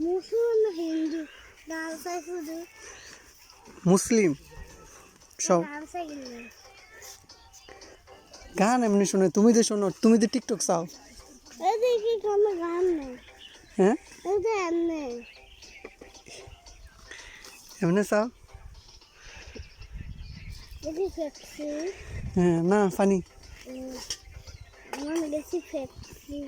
মুসলিম হিন্দু ডান্সাই শুধু মুসলিম? সব। গান এমনি শুনে তুমি তো শোনো তুমি তো টিকটক চাও। এদিকে কোনো গান নেই? হ্যাঁ? এমনি। চাও? হ্যাঁ না ফানি। আমার বেশি ফেপসি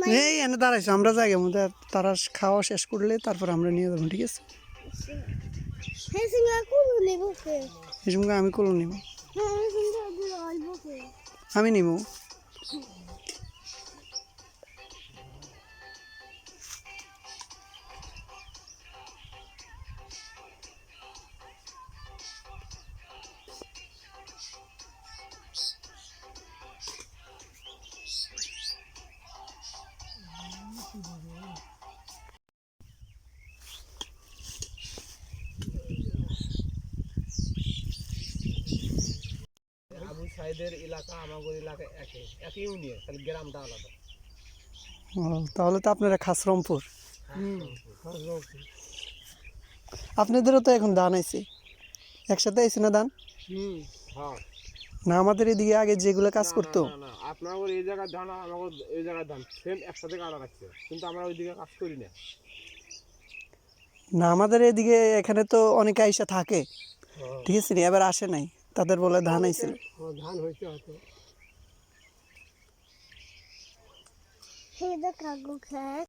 নাই। এই এনে দাঁড়াইছো আমরা যাই মধ্যে তারা খাওয়া শেষ করলে তারপর আমরা নিয়ে যাব ঠিক আছে? সিঙ্গা কোনো নেব কে এই সঙ্গে আমি কলো নিব। আমি নিব। আবু সাইদের এলাকা আমাদের এলাকা একই একই ইউনিয়ন খালি গ্রামটা আলাদা। তাহলে তো আপনারা খাসরমপুর। আপনাদেরও তো এখন দান আইছে একসাথে আইছে না দান হুম হ্যাঁ। না আমাদের এদিকে আগে যেগুলো কাজ করতো? আপনার এই জায়গার ধান আমার এই জায়গার ধান সেম একসাথে কাটা রাখছে কিন্তু আমরা ওইদিকে কাজ করি না। না আমাদের এদিকে এখানে তো অনেকে আইসা থাকে। ঠিক আছে এবার আসে নাই। তাদের বলে ধান আইছিল ধান হয়েছে হয়তো। হে দা কাগু খায়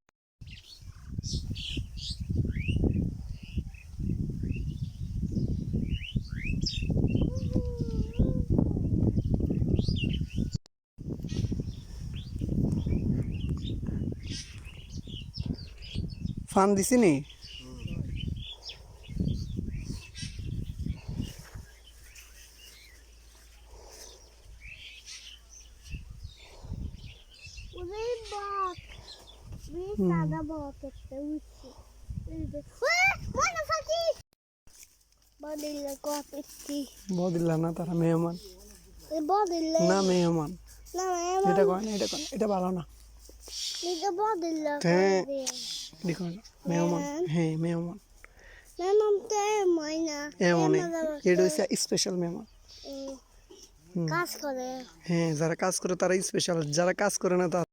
ফান দিছি ফাঁকি বদিলে কপেছি বদিল্লা না তারা মেহমান বদিলে না মেহমান না এটা কয় না এটা কয় এটা ভালো না এটা বদিলে হ্যাঁ। দেখো মেহমান হ্যাঁ মেহমান ম্যাম তো ময়না এমন এটা হচ্ছে স্পেশাল মেহমান কাজ করে হ্যাঁ যারা কাজ করে তারা স্পেশাল যারা কাজ করে না তারা